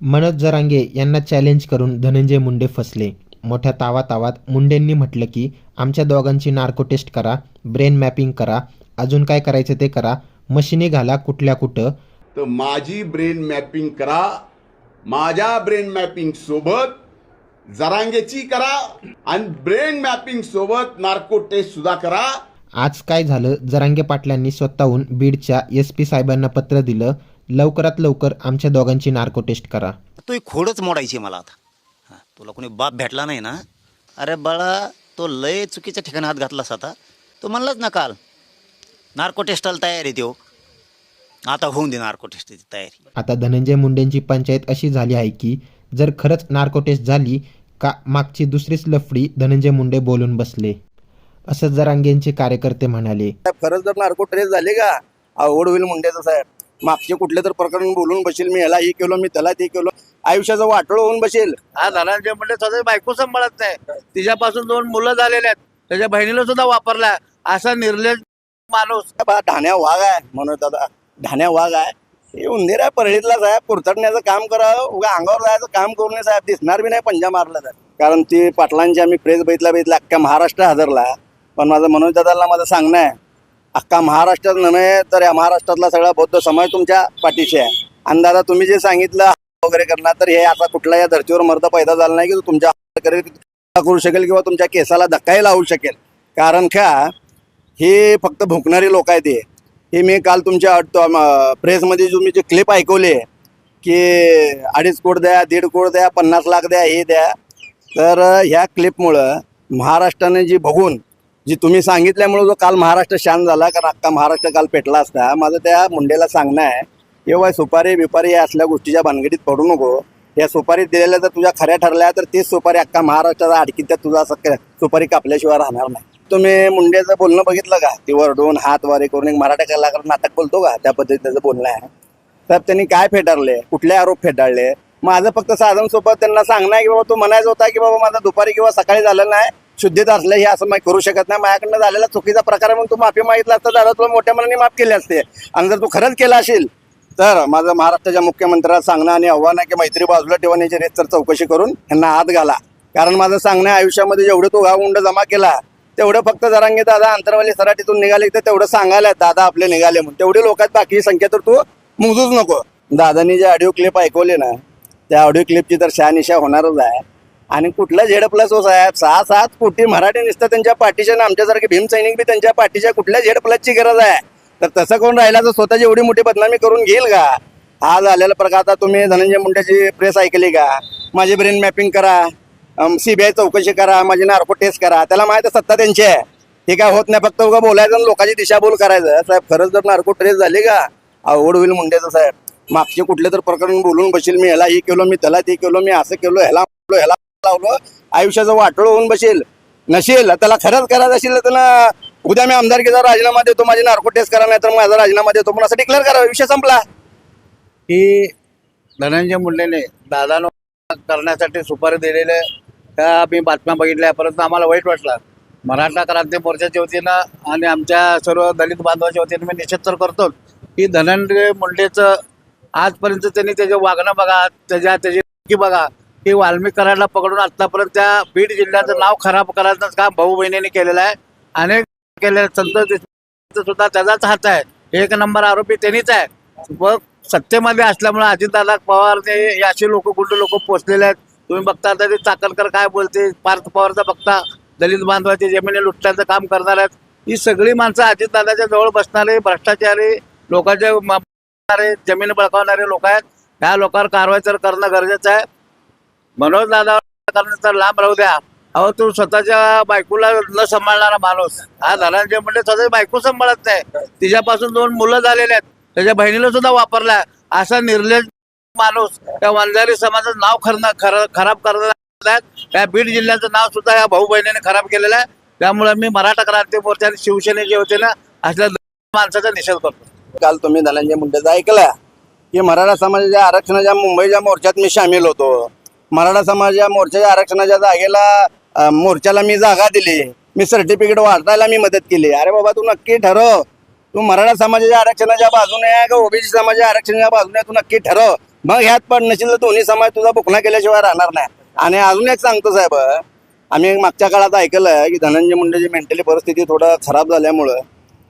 मनोज जरांगे यांना चॅलेंज करून धनंजय मुंडे फसले. मोठ्या तावातावात मुंडेंनी म्हटलं की आमच्या दोघांची नार्को टेस्ट करा ब्रेन मॅपिंग करा अजून काय करायचं ते करा मशिनी घाला कुठल्या कुठं. तर माझी ब्रेन मॅपिंग करा माझ्या ब्रेन मॅपिंग सोबत जरांगेची करा आणि ब्रेन मॅपिंग सोबत नार्को टेस्ट सुद्धा करा. आज काय झालं? जरांगे पाटलांनी स्वतःहून बीडच्या एस पी साहेबांना पत्र दिलं. लवकरात लवकर आमच्या दोघांची नार्को टेस्ट करा. तो एक खोडच मोडायची मला आता. तुला कोणी बाप भेटला नाही ना? अरे बाळा तो लय चुकीच्या ठिकाणी हात घातलास आता. तो म्हणलाच ना काल नार्को टेस्टाला तयार आहे त्यो आता होऊन दे नार्को टेस्टची तयारी. आता धनंजय मुंडेंची पंचायत अशी झाली आहे की जर खरंच नार्को टेस्ट झाली का मागची दुसरीच लफडी धनंजय मुंडे बोलून बसले? असं जरांगेंचे कार्यकर्ते म्हणाले. खरंच जर नार्को ट्रेस झाले का? अवघड होईल मुंड्याचं साहेब. मागचे कुठले तर प्रकरण बोलून बसेल मी ह्याला ही केलो मी त्याला ते केलो आयुष्याचं वाटोळ होऊन बसेल. हा धनंजय मुंडे स्वतः बायको सांभाळत नाही. तिच्यापासून दोन मुलं झालेले आहेत. त्याच्या बहिणीला सुद्धा वापरला असा निर्लज माणूस. साहेब, हा ढाण्या वाघ आहे म्हणून दादा. ढाण्या वाघ आहे. हे उंदीर आहे परळीतला साहेब. कुरतडण्याचं काम करावं उगा अंगावर जायचं काम करू नये साहेब. दिसणार बी नाही पंजा मारला तर. कारण ती पाटलांची आम्ही प्रेस बघितला बघितला अख्ख्या महाराष्ट्र हजरला. पण माझं मनोज दादाला माझं सांगणं आहे अख्खा महाराष्ट्रात नव्हे तर या महाराष्ट्रातला सगळा बौद्ध समाज तुमच्या पाठीशी आहे. आणि दादा तुम्ही जे सांगितलं वगैरे करणार तर हे असा कुठला या धर्तीवर मर्द पैदा झाला नाही की तो तुमच्या करेल करू शकेल किंवा तुमच्या केसाला धक्काही लावू शकेल. कारण का हे फक्त भुंकणारी लोक आहेत हे. मी काल तुमच्या प्रेसमध्ये तुम्ही जे क्लिप ऐकवले की अडीच कोट द्या दीड कोट द्या पन्नास लाख द्या हे द्या. तर ह्या क्लिपमुळं महाराष्ट्राने जी बघून जी तुम्ही सांगितल्यामुळं जो काल महाराष्ट्र शांत झाला कारण अख्खा महाराष्ट्र काल पेटला असता. माझं त्या मुंडेला सांगणं आहे किंवा सुपारी बिपारी या असल्या गोष्टीच्या भानगडीत पडू नको. या सुपारी दिलेल्या जर तुझ्या खऱ्या ठरल्या तर तीच सुपारी अख्खा महाराष्ट्राचा आडकी त्या तुझा असं सुपारी कापल्याशिवाय राहणार नाही. तुम्ही मुंडेचं बोलणं बघितलं का? ती वरडून हात वारे करून एक मराठा कलाकार नाटक बोलतो का? त्या पद्धतीचं बोलणं आहे. तर त्यांनी काय फेटाळले? कुठले आरोप फेटाळले? माझं फक्त साधन सोबत त्यांना सांगणं आहे की बाबा तो म्हणायचं होता की बाबा माझा दुपारी किंवा सकाळी झालं नाही. शुद्धीत असलं हे असं मी करू शकत नाही. माझ्याकडनं झालेला चुकीचा प्रकार म्हणून तू माफी मागितला असता दादा. तुला मोठ्या मनाने माफ केले असते. आणि जर तू खरंच केला असेल तर माझं महाराष्ट्राच्या मुख्यमंत्र्याला सांगणं आणि आव्हान आहे की मैत्री बाजूला ठेवून याची तर चौकशी करून यांना हात घाला. कारण माझं सांगणं आयुष्यामध्ये जेवढं तू गावउंड जमा केला तेवढं फक्त जरांगे दादा अंतरवाली सराटीतून निघाले तर तेवढं सांगायला दादा आपले निघाले म्हणून. तेवढे लोकात बाकी संख्या तर तू मोजूच नको. दादानी जे ऑडिओ क्लिप ऐकवले ना त्या ऑडिओ क्लिपची तर शहानिशा होणारच आहे. आणि कुठला झेड प्लस हो साहेब सहा सात कोटी मराठी नुसतं त्यांच्या पाठीच्या आणि आमच्यासारखे भीम सैनिक बी त्यांच्या पाठीच्या कुठल्या झेड प्लसची गरज आहे? तर तसं कोण राहिला तर स्वतःची एवढी मोठी बदनामी करून घेईल का? हा झालेला प्रकार आता तुम्ही धनंजय मुंडेची प्रेस ऐकली का? माझी ब्रेन मॅपिंग करा सीबीआय चौकशी करा माझी नार्को टेस्ट करा. त्याला माहिती सत्ता त्यांची आहे. हे काय होत नाही फक्त उगा बोलायचं आणि लोकांची दिशाभूल करायचं. साहेब खरंच जर नार्को ट्रेस झाली का? अवघड होईल मुंडेचं साहेब. मागचे कुठले तर प्रकरण बोलून बसेल मी ह्याला हे केलो मी त्याला ते केलो मी असं केलो ह्याला ह्याला लावलं आयुष्याचं वाटोळ होऊन बसेल. नसेल त्याला खरंच करायचं असेल तर त्याला उद्या मी आमदारकीचा राजीनामा देतो माझी नार्को टेस्ट करा नाही तर माझा राजीनामा देतो पण असं डिक्लेअर करा विषय संपला. की धनंजय मुंडेने दादानो करण्यासाठी सुपारी दिलेले त्या मी बातम्या बघितल्या परंतु आम्हाला वाईट वाटलं. मराठा क्रांती मोर्चाच्या वतीनं आणि आमच्या सर्व दलित बांधवाच्या वतीनं मी निषेध तर करतो की धनंजय मुंडेचं आजपर्यंत त्यांनी त्याचं वागणं बघा त्याच्या त्याची बघा. की वाल्मिक पकडून आतापर्यंत त्या बीड जिल्ह्याचं नाव खराब करायचं काम भाऊ बहिणीने केलेलं आहे. अनेक केले संतोष सुद्धा त्याचाच हात आहे. एक नंबर आरोपी त्यांनीच आहे. व सत्तेमध्ये असल्यामुळे अजितदादा पवारने हे असे लोक गुंड लोक पोचलेले आहेत. तुम्ही बघता आता ते चाकणकर काय बोलते? पार्थ पवारचा बघता. दलित बांधवाची जमिनी लुटण्याचं काम करणार आहेत. ही सगळी माणसं अजितदादाच्या जवळ बसणारे भ्रष्टाचारी लोकांचे जमीन बळकावणारे लोक आहेत. ह्या लोकांवर कारवाई तर करणं गरजेचं आहे. मनोज दादा तर लांब राहू द्या. अहो तू स्वतःच्या बायकोला न सांभाळणारा माणूस. हा धनंजय म्हणजे स्वतःची बायको सांभाळत नाही. तिच्यापासून दोन मुलं झालेले आहेत. त्याच्या बहिणीला सुद्धा वापरला. असा निर्लज माणूस त्या वंजारी समाजाचं नाव खरं खर खराब करणार आहेत. त्या बीड जिल्ह्याचं नाव सुद्धा या भाऊ बहिणीने खराब केलेलं आहे. त्यामुळे मी मराठा क्रांती मोर्चा आणि शिवसेने जे होते ना असल्या माणसाचा निषेध करतो. काल तुम्ही धनंजय मुंडेचा ऐकला की मराठा समाजाच्या आरक्षणाच्या मुंबईच्या मोर्चात मी सामील होतो. मराठा समाज या मोर्चाच्या आरक्षणाच्या जागेला मोर्चाला मी जागा दिली. मी सर्टिफिकेट वाटायला मी मदत केली. अरे बाबा तू नक्की ठरव. तू मराठा समाजाच्या आरक्षणाच्या बाजूने आहे का ओबीसी समाजाच्या आरक्षणाच्या बाजूने? तू नक्की ठरव. मग ह्यात पण नशील तर दोन्ही समाज तुझा बुकना केल्याशिवाय राहणार नाही. आणि अजून एक सांगतो साहेब आम्ही मागच्या काळात ऐकलं की धनंजय मुंडेची मेंटली परिस्थिती थोडं खराब झाल्यामुळं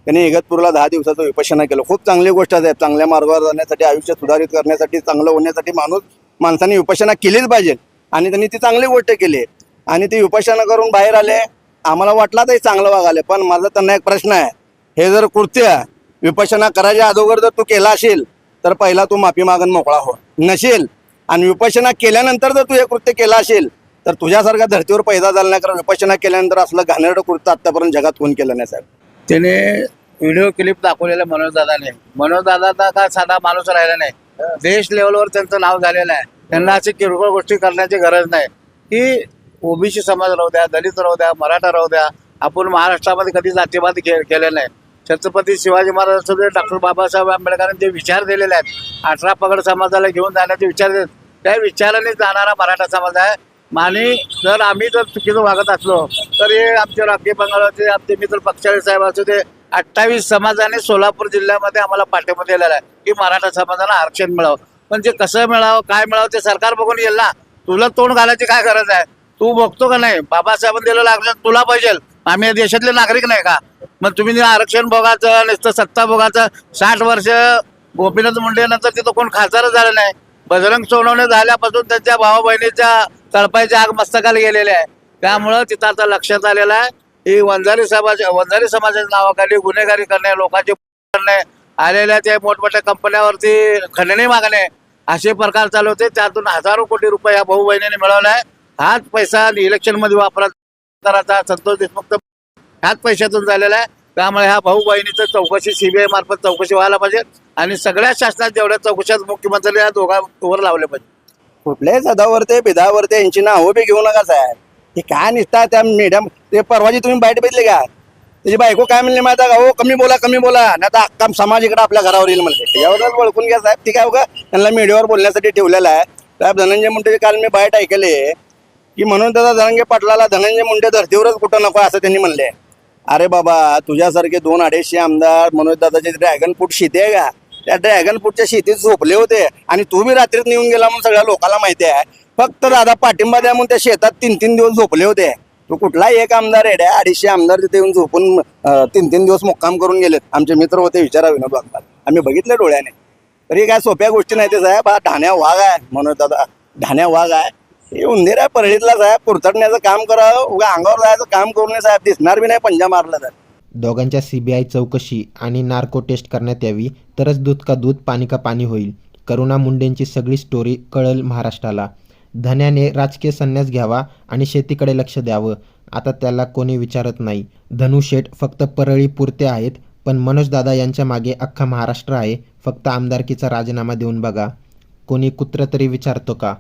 त्यांनी इगतपूरला दहा दिवसाचं विपश्यना केलं. खूप चांगली गोष्ट आहे चांगल्या मार्गावर जाण्यासाठी आयुष्य सुधारित करण्यासाठी चांगलं होण्यासाठी माणूस माणसाने उपासना केलीच पाहिजे. आणि त्यांनी ती चांगली गोष्ट केली. आणि ती उपासना करून बाहेर आले. आम्हाला वाटला तरी चांगलं वागाले पण माझा त्यांना एक प्रश्न आहे. हे जर कृत्य विपशना करायच्या अगोदर जर तू केला असेल तर पहिला तू माफी मागून मोकळा हो. नसेल. आणि विपश्यना केल्यानंतर जर तू हे कृत्य केलं असेल तर तुझ्यासारख्या धर्तीवर पैदा झाला नाही कारण विपश्यना केल्यानंतर असलं घाणेरडं कृत्य आतापर्यंत जगात कोण केलं नाही साहेब? त्याने व्हिडिओ क्लिप दाखवलेलं मनोज दादाने. मनोज दादा काय साधा माणूस राहिला नाही. देश लेवलवर त्यांचं नाव झालेलं आहे. त्यांना अशी किरकोळ गोष्टी करण्याची गरज नाही. की ओबीसी समाज राहू द्या दलित राहू द्या मराठा राहू द्या आपण महाराष्ट्रामध्ये कधी जातीवाद के केले नाही. छत्रपती शिवाजी महाराज डॉक्टर बाबासाहेब आंबेडकरांनी जे विचार दिलेले आहेत अठरा पगड समाजाला घेऊन जाण्याचे विचार देत त्या विचाराने जाणारा मराठा समाज आहे. आणि जर आम्ही जर चुकीचं वागत असलो तर हे आमचे राखी बंगालचे आमचे मित्र पक्षाळे साहेब असू दे अठ्ठावीस समाजाने सोलापूर जिल्ह्यामध्ये आम्हाला पाठिंबा दिलेला आहे. की मराठा समाजाला आरक्षण मिळावं. पण ते कसं मिळावं काय मिळावं ते सरकार बघून येईल ना. तुला तोंड घालायची काय गरज आहे? तू बघतो का नाही? बाबासाहेबांनी दिलेलं आरक्षण तुला पाहिजे. आम्ही या देशातले नागरिक नाही का? मग तुम्ही आरक्षण भोगाचं नुसतं सत्ता भोगाचं साठ वर्ष गोपीनाथ मुंडे नंतर तिथं कोण खासदारच झालं नाही. बजरंग सोनवणे झाल्यापासून त्यांच्या भावा बहिणीच्या तळपायच्या आग मस्तकाला गेलेले आहे. त्यामुळं तिथं आता लक्षात आलेलं आहे. ही वंजारी समाज वंजारी समाजाच्या नावाखाली गुन्हेगारी करणे लोकांचे करणे आलेल्या त्या मोठमोठ्या कंपन्यावरती खंडणी मागणे असे प्रकार चालू होते. त्यातून हजारो कोटी रुपये या भाऊ बहिणीने मिळवलाय हाच पैसा इलेक्शनमध्ये वापरा करायचा संतोष देशमुख ह्याच पैशातून झालेला आहे. त्यामुळे ह्या भाऊ बहिणीचं चौकशी सीबीआय मार्फत चौकशी व्हायला पाहिजे आणि सगळ्या शासनात जेवढ्या चौकशात मुख्यमंत्री या दोघांवर लावले पाहिजे. कुठल्याही सदावरते बिदावरते यांची नावं बी घेऊ नका साहेब. हे काय निसता त्या मॅडम ते परवाजी तुम्ही बाईट बघितले का? त्याची बायको काय म्हणले माहिती का? हो कमी बोला कमी बोला. नाही आता काम समाज इकडे आपल्या घरावर येईल म्हणले. एवढंच ओळखून घ्या साहेब. ठीक आहे का त्यांना मीडियावर बोलण्यासाठी ठेवलेलं आहे. साहेब धनंजय मुंडे काल मी बाईट ऐकले की म्हणून त्याचा धनंजय पाटलाला धनंजय मुंडे धर्तीवरच कुठं नको असं त्यांनी म्हणले. अरे बाबा तुझ्यासारखे दोन अडीचशे आमदार मनोज दादाचे ड्रॅगन फ्रूट शेती आहे का? त्या ड्रॅगन फ्रूटच्या शेतीत झोपले होते आणि तू बी रात्रीत नेऊन गेला म्हणून सगळ्या लोकांना माहिती आहे. फक्त दादा पाठिंबा द्या म्हणून त्या शेतात तीन तीन दिवस झोपले होते. तो कुठलाही एक आमदार आहे अडीचशे आमदार तिथे येऊन झोपून तीन तीन दिवस मुक्काम करून गेलेत आमचे मित्र होते विचारा विनोद वागतात आम्ही बघितले डोळ्याने. तरी काय सोप्या गोष्टी नाही ते साहेब. हा ढाण्या वाघ आहे म्हणून दादा. ढाण्या वाघ आहे. हे उंदीर आहे परळीतला साहेब पुरतडण्याचं काम करावं उगा अंगावर जायचं काम करू नये साहेब. दिसणार बी नाही पंजा मारला तर. दोघांच्या सीबीआय चौकशी आणि नार्को टेस्ट करण्यात यावी तरच दूध का दूध पाणी का पाणी होईल. करुणा मुंडेंची सगळी स्टोरी कळल महाराष्ट्राला. धन्याने राजकीय संन्यास घ्यावा आणि शेतीकडे लक्ष द्यावं. आता त्याला कोणी विचारत नाही. धनु शेठ फक्त परळी पुरते आहेत पण मनोजदादा यांच्या मागे अख्खा महाराष्ट्र आहे. फक्त आमदारकीचा राजीनामा देऊन बघा. कोणी कुत्र तरी विचारतो का?